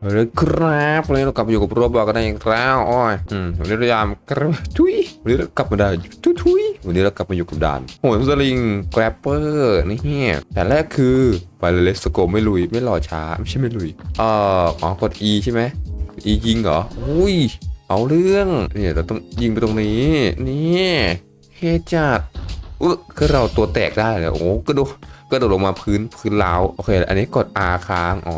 เลยครับวันนี้เรากลับมาอยู่กับโรบอทกันได้อีกแล้วอ้อยอืมวันนี้เรายามกระทุยวันนี้เรากลับมาได้ทุยทุยวันนี้เรากลับมาอยู่กับด่านโหนสลิงแกรปเปอร์นี่เฮียแต่แรกคือไปเลยเลสโกไม่ลุยไม่รอช้าไม่ใช่ไม่ลุยเอ่ออ๋อกด E ใช่ไหม E ยิงเหรออุ้ยเอาเรื่องเนี่ยเราต้องยิงไปตรงนี้นี่เฮจัดอุ๊ยคือเราตัวแตกได้เลยโอ้กระโดด ก็โดดลงมาพื้นพื้นล้าวโอเค อันนี้กด R ค้างอ๋อ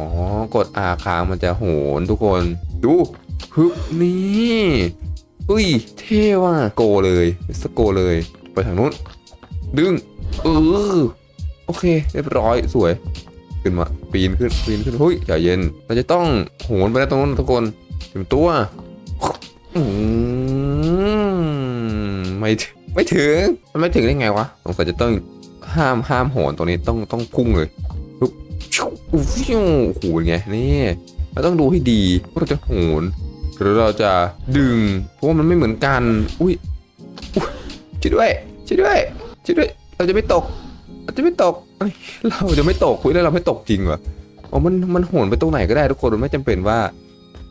กด R ค้างมันจะโหนทุกคนดูฮึบนี่อุ้ยเท่ว่ะโกเลยสโกเลย ไปทางนู้น ดึงเออโอเค เรียบร้อยสวย ขึ้นมาปีนขึ้นปีนขึ้นเฮ้ยใจเย็น เราจะต้องโหนไปได้ตรงนู้นทุกคนเตรียมตัวอืมไม่ถึงไม่ถึงมันไม่ถึงได้ไงวะสงสัยจะต้อง ห้ามห้ามโหนตรงนี้ต้องต้องพุ่งเลยปุ๊บชิวอู้ฟิวโอ้โหไงนี่เราต้องดูให้ดีว่าเราจะโหนหรือเราจะดึง เพราะว่ามันไม่เหมือนกัน อุ้ยช่วยด้วยช่วยด้วยช่วยด้วย เราจะไม่ตก เราจะไม่ตก เราจะไม่ตกคุยแล้วเราไม่ตกจริงเหรออ๋อมันมันโหนไปตรงไหนก็ได้ทุกคนมันไม่จำเป็นว่า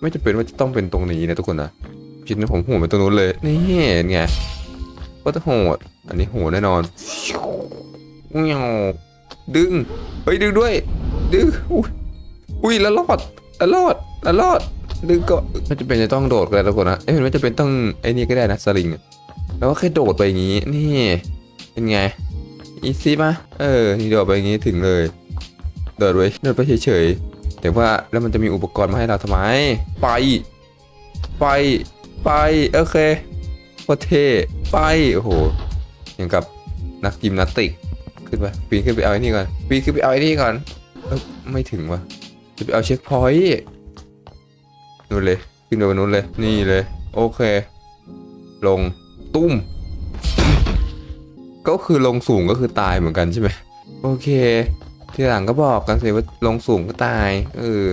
ไม่จำเป็นว่าจะต้องเป็นตรงนี้นะทุกคนนะคิดนะผมโหนไปตรงนู้นเลยนี่ไงก็จะโหดอันนี้โหดแน่นอน เงาดึง เฮ้ยดึงด้วย ดึง อุ้ยอุ้ยแล้วรอดแล้วรอดแล้วรอด ดึงก็ไม่จะเป็นจะต้องโดดก็ได้ทุกคนนะเอ้ยมันไม่จะเป็นต้องไอ้นี่ก็ได้นะสลิงแล้วก็แค่โดดไปอย่างงี้ นี่ เป็นไง อีซี่ปะเออนี่โดดไปอย่างงี้ถึงเลย โดดไปโดดไปเฉยๆ แต่ว่าแล้วมันจะมีอุปกรณ์มาให้เราทำไม ไป ไป ไปโอเคโคตรเท่ไป โอ้โหอย่างกับนักยิมนาสติก ขึ้นไปปีนขึ้นไปเอาไอ้นี่ก่อนปีนขึ้นไปเอาไอ้นี่ก่อนเอ้าไม่ถึงวะจะไปเอาเช็คพอยต์นู่นเลยขึ้นไปบนนู้นเลยนี่เลย โอเค ลงตุ้ม ก็คือลงสูงก็คือตายเหมือนกันใช่ไหมโอเค ทีหลังก็บอกกันสิว่าลงสูงก็ตาย เออ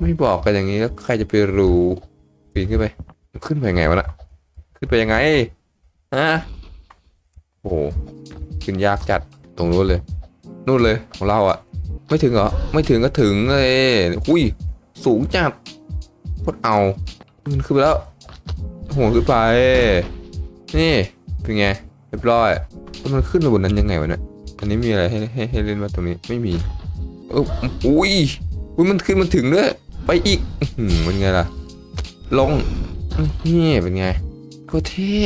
ไม่บอกกันอย่างนี้แล้วใครจะไปรู้ปีนขึ้นไป ขึ้นไปไงวะน่ะ ขึ้นไปยังไงฮะโอ้ขึ้นยากจัด ตรงนู้นเลย นู่นเลยของเราอะไม่ถึงเหรอ ไม่ถึงก็ถึงเลยอุ้ย สูงจัดโคตรเอามันขึ้นไปแล้วโหขึ้นไป นี่ เป็นไง เรียบร้อยแล้วมันขึ้นไปบนนั้นยังไงวะเนี่ย อันนี้มีอะไรให้ให้ให้เล่นมาตรงนี้ ไม่มีเอออุ้ยอุ้ย มันขึ้นมันถึงด้วยไปอีกอื้อหือเป็นไงล่ะ ลง นี่เป็นไงโคตรเท่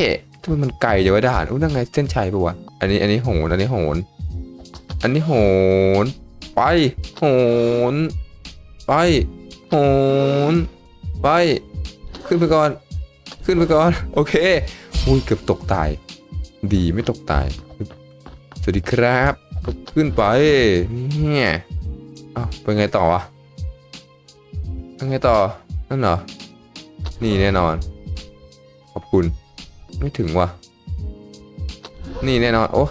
ทำไมมันไกลจังวะด่านอุ้ยนั่งไงเส้นชัยปะวะ อันนี้ อันนี้โหนอันนี้โหน อันนี้โหน ไป โหน ไป โหน ไป ขึ้นไปก่อน ขึ้นไปก่อน โอเค อุ้ยเกือบตกตาย ดีไม่ตกตาย สวัสดีครับ ขึ้นไป เนี่ยเอ้าไปไงต่อวะไปไงต่อ นั่นเหรอ นี่แน่นอน ขอบคุณ ไม่ถึงวะนี่แน่นอน โอ้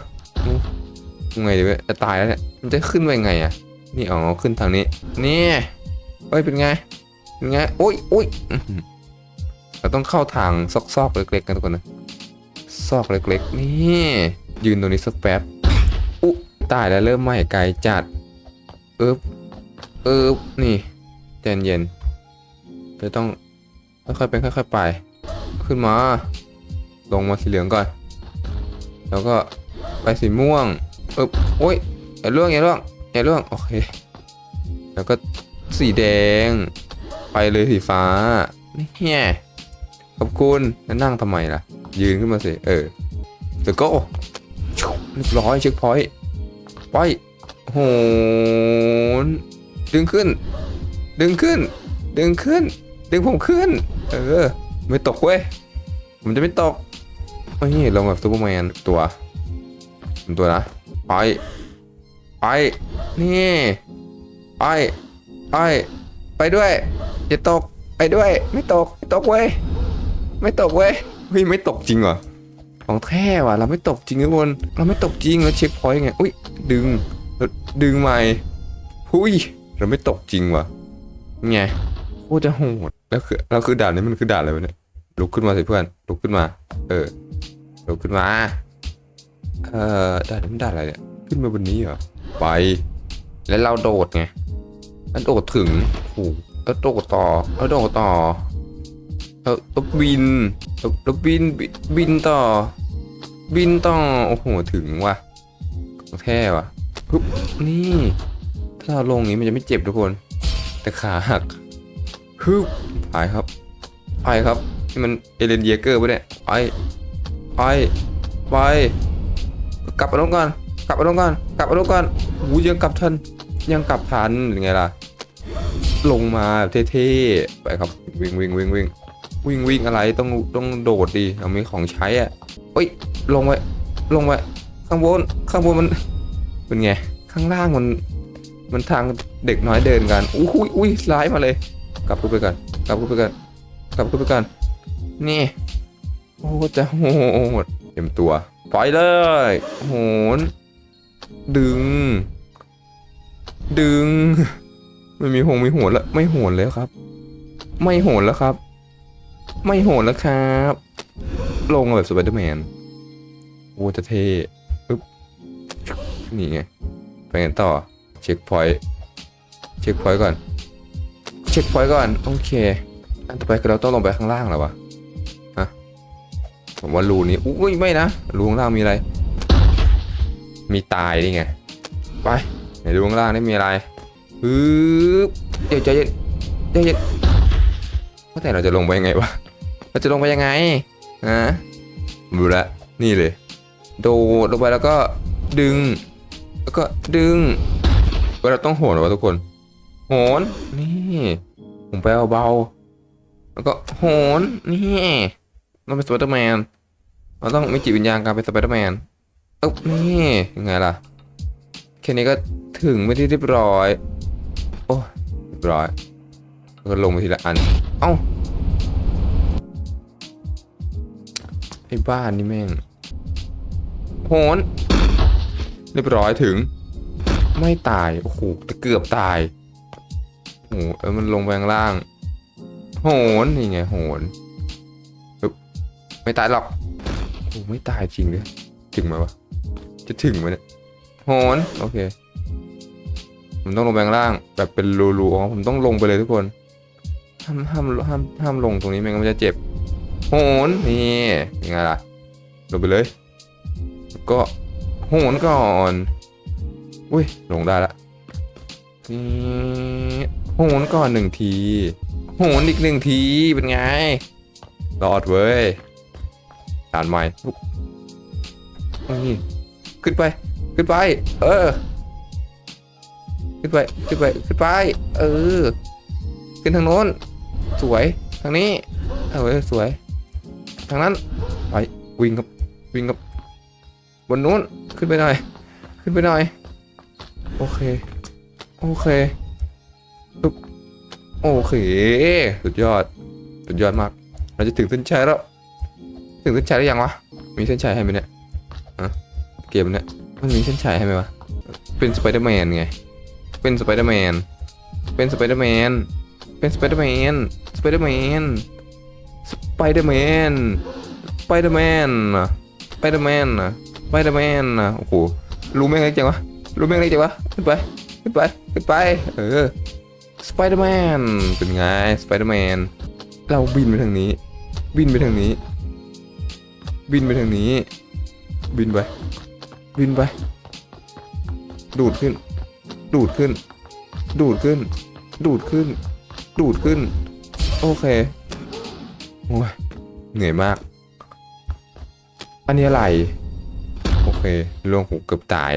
ยังไงดีเว้ยจะตายแล้วเนี่ยมันจะขึ้นไปไงอะ นี่อ๋อขึ้นทางนี้ นี่เฮ้ยเป็นไงเป็นไงโอ้ยโอ้ยเราต้องเข้าทางซอกๆเล็กๆกันทุกคนนะซอกเล็กๆ นี่ยืนตรงนี้สักแป๊บอุ๊ตายแล้วเริ่มไหม้ไกลจัดเอ๊บเอ๊บนี่ใจเย็นจะต้องค่อยๆเป็นค่อยๆไป ขึ้นมา ลงมาสีเหลืองก่อน แล้วก็ไปสีม่วง อ๊บโอ้ยอย่าล่วงอย่าล่วงอย่าล่วงโอเคแล้วก็สีแดง ไปเลยสีฟ้านี่แง่ขอบคุณแล้วนั่งทำไมล่ะ ยืนขึ้นมาสิเออเดี๋ยวก็เรียบร้อยเช็คพอยต์ไปโหนดึงขึ้น ดึงขึ้น ดึงขึ้น ดึงผมขึ้น เออ ไม่ตกเว้ย ผมจะไม่ตกเฮ้ยลงแบบซูเปอร์แมนตัว ตัวนะ ไปไปนี่ไปไปไปด้วยอย่าตกไปด้วย ไม่ตกไม่ตกเว้ยไม่ตกเว้ยเฮ้ยไม่ตกจริงเหรอของแท้ว่ะเราไม่ตกจริงทุกคนเราไม่ตกจริงแล้วเช็คพอยต์ไงอุ้ยดึงดึงใหม่หุ้ยเราไม่ตกจริงว่ะไงโคตรจะโหดแล้วคือเราคือด่านนี้มันคือด่านอะไรวะเนี่ยลุกขึ้นมาสิเพื่อนลุกขึ้นมา เออลุกขึ้นมา เอ่อด่านนี้มันด่านอะไรเนี่ยขึ้นมาบนนี้เหรอไป แล้วเราโดดไงมันโดดถึงโอ้โหแล้วโดดต่อแล้วโดดต่อแล้วแล้วบินแล้วบินบินต่อ บินต่อโอ้โหถึงว่ะแท้ว่ะปึ๊บนี่ ถ้าเราลงอย่างนี้มันจะไม่เจ็บทุกคน แต่ขาหักฮึบไปครับไปครับนี่มันเอเลนเยเกอร์ปะเนี่ยไปไปไป กลับมาลงก่อน กลับมาลงก่อน กลับมาลงก่อนหูยังกลับทัน ยังกลับทันหรือไงล่ะ ลงมาแบบเท่ๆ ไปครับ วิ่งวิ่งวิ่งวิ่งวิ่งวิ่งอะไร ต้องต้องโดดดิเรามีของใช้อะเอ้ย ลงไปลงไปข้างบน ข้างบนมัน เป็นไง ข้างล่างมัน มันทางเด็กน้อยเดินกัน อุ้ยอุ้ยร้ายมาเลย กลับขึ้นไปกันกลับขึ้นไปกันกลับขึ้นไปกันนี่ โอ้จะโหดเตรียมตัว ปล่อยเลยโหนดึง ดึง ไม่มีหงมีโหนแล้วไม่โหนแล้วครับ ไม่โหนแล้วครับ ไม่โหนแล้วครับ ลงแบบสไปเดอร์แมนโอ้จะเท่ปึ๊บนี่ไงไปกันต่อเช็คพอยต์เช็คพอยต์ก่อนเช็คพอยต์ก่อน โอเค อันต่อไปคือเราต้องลงไปข้างล่างแล้ววะฮะ ผมว่ารูนี้อุ้ยไม่นะรูข้างล่างมีอะไร มีตายนี่ไงไปไหนดูข้างล่างนี่มีอะไรปึ๊บเดี๋ยวใจเย็นใจเย็นว่าแต่เราจะลงไปยังไงวะเราจะลงไปยังไงฮะดูละนี่เลย โดดลงไปแล้วก็ดึง แล้วก็ดึงเวลาต้องโหนวะทุกคน โหนนี่ผมไปเบาๆแล้วก็โหนนี่ เราเป็นสไปเดอร์แมนเราต้องมีจิตวิญญาณการเป็นสไปเดอร์แมนเอ๊บนี่ยังไงล่ะแค่นี้ก็ถึงไม่ที่เรียบร้อย โอ้เรียบร้อยก็ลงไปทีละอัน เอ้าไอ้บ้านนี่แม่งโหนเรียบร้อยถึง ไม่ตาย โอ้โหแต่เกือบตายโอ้โหเออมันลงไปข้างล่าง โหนนี่ไงโหน ไม่ตายหรอกโอ้โหไม่ตายจริงเลยถึงไหมวะจะถึงไหมเนี่ยโหนโอเคผมต้องลงไปข้างล่าง แบบเป็นรูๆอ๋อผมต้องลงไปเลยทุกคนห้ามห้ามห้ามห้ามลงตรงนี้ไม่งั้นมันจะเจ็บโหนนี่ยังไงล่ะลงไปเลยแล้วก็โหนก่อนอุ้ยลงได้ละนี่โหนก่อนหนึ่งทีโหนอีกหนึ่งทีเป็นไงรอดเว้ย ด่านใหม่นี่ขึ้นไปขึ้นไป เออ ขึ้นไปขึ้นไปขึ้นไป เออ ขึ้นทางโน้น สวยทางนี้เออสวย ทางนั้นไปวิ่งครับวิ่งครับบนนู้นขึ้นไปหน่อย ขึ้นไปหน่อย โอเค โอเคโอเค สุดยอด สุดยอดมาก เราจะถึงเส้นชัยแล้ว ถึงเส้นชัยได้ยังวะ มีเส้นชัยให้ไหมเนี่ยอะเกมเนี่ยมันมีเส้นชัยให้ไหมวะ เป็นสไปเดอร์แมนไง เป็นสไปเดอร์แมน เป็นสไปเดอร์แมน เป็นสไปเดอร์แมน สไปเดอร์แมน สไปเดอร์แมน สไปเดอร์แมนสไปเดอร์แมนสไปเดอร์แมนโอ้โห รู้แม่งเล็กจังวะ รู้แม่งเล็กจังวะ ขึ้นไป ขึ้นไป ขึ้นไป เออ สไปเดอร์แมน เป็นไง สไปเดอร์แมน เราบินไปทางนี้ บินไปทางนี้ บินไปทางนี้ บินไป บินไป ดูดขึ้น ดูดขึ้น ดูดขึ้น ดูดขึ้น ดูดขึ้น โอเค โอ้ย เหนื่อยมาก อันนี้อะไร โอเคลงหูเกือบตาย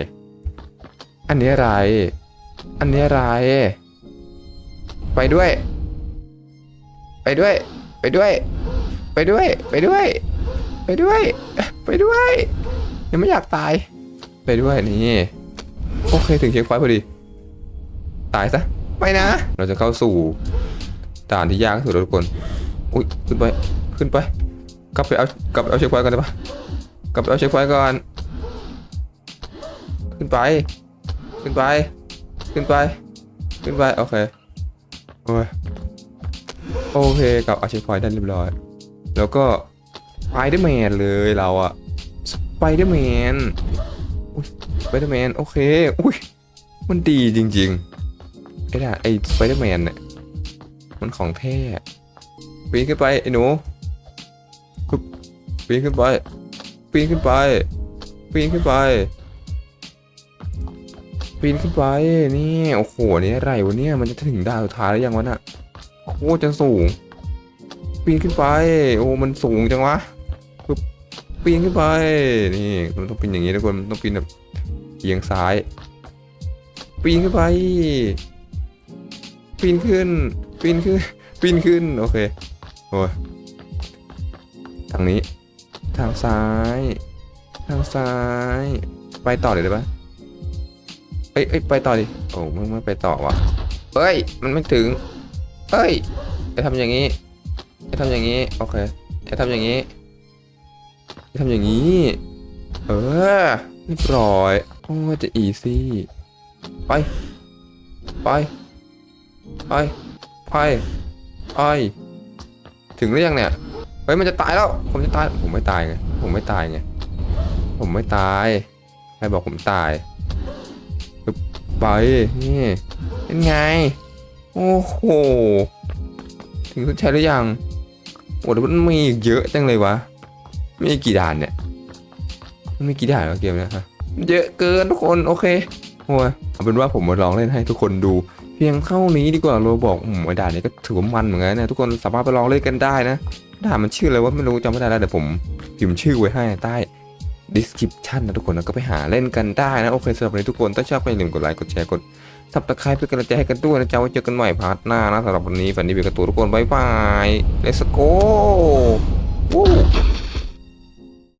อันนี้อะไร อันนี้อะไร ไปด้วย ไปด้วย ไปด้วย ไปด้วย ไปด้วย ไปด้วย ไปด้วยยังไม่อยากตาย ไปด้วยนี่โอเคถึงเช็คไฟพอดี ตายซะไม่นะ เราจะเข้าสู่ด่านที่ยากที่สุดแล้วทุกคนอุ้ยขึ้นไปขึ้นไป กลับไปเอากลับไปเอาเช็คไฟก่อนได้ปะกลับไปเอาเช็คไฟก่อนขึ้นไป ขึ้นไป ขึ้นไป ขึ้นไป โอเค โอ้ย โอเคกลับเอาเช็คไฟได้เรียบร้อย แล้วก็ส ไปเดอร์แมนเลยเราอะสไปเดอร์แมนอุ้ยสไปเดอร์แมนโอเคอุ้ยมันดีจริงๆไอ้ด่าไอ้สไปเดอร์แมนเนี่ยมันของแท้ปีนขึ้นไปไอ้หนูปีนขึ้นไปปีนขึ้นไปปีนขึ้นไปปีนขึ้นไปนี่โอ้โหนี่อะไรวะเนี่ยมันจะถึงดาวสุดท้ายแล้วยังวะน่ะโคตรจะสูงปีนขึ้นไป โอ้มันสูงจังวะ ปีนขึ้นไป นี่มันต้องปีนอย่างนี้ทุกคนมันต้องปีนแบบเอียงซ้าย ปีนขึ้นไป ปีนขึ้น ปีนขึ้น ปีนขึ้น โอเค โอ้ยทางนี้ ทางซ้าย ทางซ้าย ไปต่อเลยได้ปะเอ้ยเอ้ยไปต่อดิ โอ้ไม่ไม่ไปต่อว่ะเอ้ย มันไม่ถึงเอ้ยจะทำอย่างนี้จะทำอย่างนี้ โอเคจะทำอย่างนี้ ทำอย่างนี้ เออเรียบร้อยโอ้จะอีซี่ ไป ไป ไป ไป ไป ถึงหรือยังเนี่ย เฮ้ย มันจะตายแล้ว ผมจะตาย ผมไม่ตายไง ผมไม่ตายไง ผมไม่ตาย ใครบอกผมตายไปนี่เป็นไง โอ้โห ถึงเส้นชัยหรือยัง โอ้แต่มันมีอีกเยอะจังเลยวะ ไมีกี่ด่านเนี่ย มันมีกี่ด่านวะเกมเนะฮะเยอะเกินทุกคนโอเคโอ้ยเอาเป็นว่าผมมาลองเล่นให้ทุกคนดู เพียงเท่านี้ดีกว่าโรบอกอืมไอ้ด่านนี้ก็ถือว่ามันเหมือนกันนะทุกคนสามารถไปลองเล่นกันได้นะด่านมันชื่ออะไรวะไม่รู้จำไม่ได้แล้วเดี๋ยวผมพิมพ์ชื่อไว้ให้ใต้ description นะทุกคนแล้วก็ไปหาเล่นกันได้นะโอเคสำหรับวันนี้ทุกคนถ้าชอบก็อย่าลืมกดไลค์กดแชร์กดซับสไครป์เพื่เป็นกำลังใจให้กันด้วยนะจ๊ะไว้เจอกันใหม่พาร์ทหน้านะสำหรับวันนี้ฝันดีเป็นกระตูนทุกคนบายบาย let's go